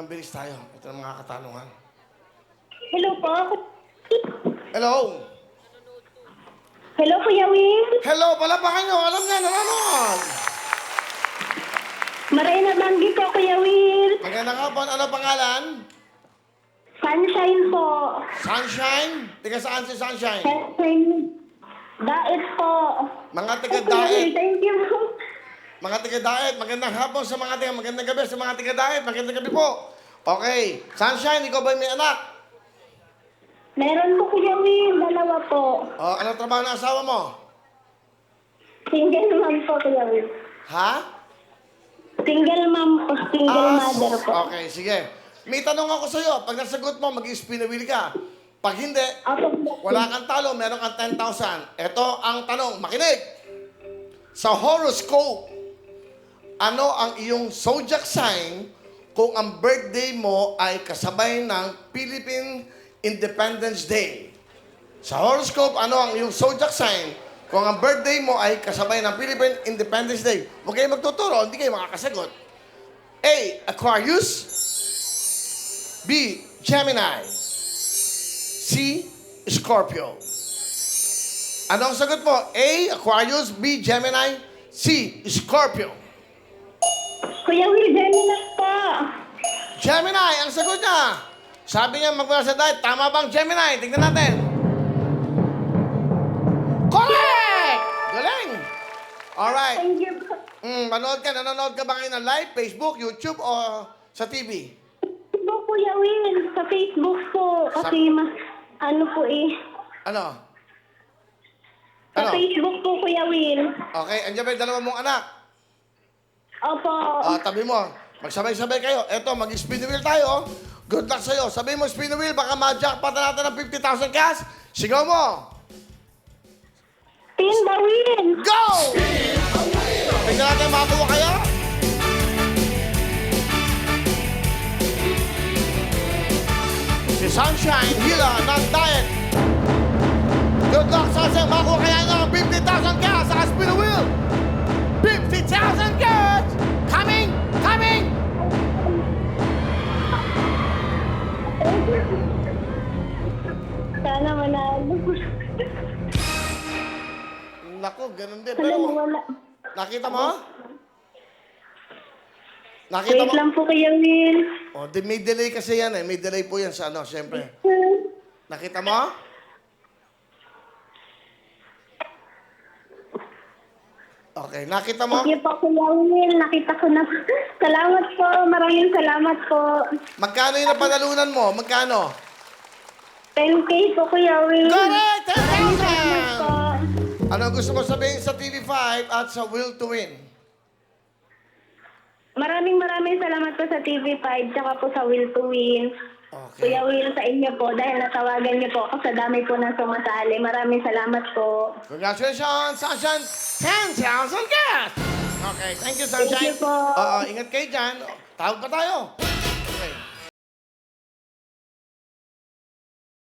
mabilis tayo. Ito ang mga katanungan. Hello po. Hello? Hello, Kuya Will. Hello, palapakan nyo. Alam niya, nanonood. Marina Banggi po, Kuya Will. Magandang hapon. Ano pangalan? Sunshine po. Sunshine? Tiga saan si Sunshine? Sunshine. Dait po. Mga Kuya Will, Daet. thank you. Mga tiga Daet. Magandang hapon sa mga tiga. Magandang gabi sa mga tiga Daet. Magandang gabi po. Okay. Sunshine, ikaw ba may anak? Meron po, Kuya Will. Dalawa po. O, anong trabaho ng asawa mo? Single mom po, Kuya Will. Ha? Single mom po. Single Ah, mother po. Okay, sige. May tanong ako sa'yo. Pag nasagot mo, mag-spin wheel ka. Pag hindi, wala kang talo, meron kang 10,000. Ito ang tanong. Makinig. Sa horoscope, ano ang iyong zodiac sign kung ang birthday mo ay kasabay ng Philippine Independence Day? Sa horoscope, ano ang iyong zodiac sign kung ang birthday mo ay kasabay ng Philippine Independence Day? Huwag kayo magtuturo, hindi kayo makakasagot. A. Aquarius B. Gemini C. Scorpio Ano ang sagot mo? A. Aquarius B. Gemini C. Scorpio Kuya Will, Gemini po. Gemini, ang sagot niya. Sabi niya magmula sa diet, tama bang Gemini? Tingnan natin. Correct! Galing! Alright. Thank you po. Mm, manood ka, nanonood ka ba ngayon ng live? Facebook, YouTube, o sa TV? Po, Kuya Will. Sa Facebook po. Kasi mas, ano po eh. Ano? Sa Ano? Facebook po, Kuya Will. Okay, andiyan ba yung dalawa mong anak? Opo. Ah, tabi mo. Magsabay-sabay kayo. Eto, mag-spin wheel tayo. Good luck sa'yo. Sabi mo, spin wheel, baka ma-jackpot na natin ng 50,000 cash. Sigaw mo. Pin the win. Go! Tingnan natin makakuha kaya. Si Sunshine Hila ng Diet. Naku, ganun din. Pero, wala. nakita mo? Nakita Wait mo? lang po Kuya Will. Oh, di, may delay kasi yan eh. May delay po yan sa ano, siyempre. Nakita mo? Okay, nakita mo? You po Kuya Will. Nakita ko na. Salamat po. Maraming salamat po. Magkano yung napanalunan mo? Magkano? 10K po Kuya Will. Correct! Maraming salamat po. 10,000! Ano gusto mo sabihin sa TV5 at sa Will to Win? Maraming maraming salamat po sa TV5 tsaka po sa Will to Win. Okay. Kuya Will sa inyo po dahil natawagan niyo po ako sa dami po ng sumasali. Maraming salamat po. Congratulations, Sunshine! 10,000 cash! Okay, thank you, Sunshine. Thank you po. Oo, ingat kayo dyan. Tawag pa tayo.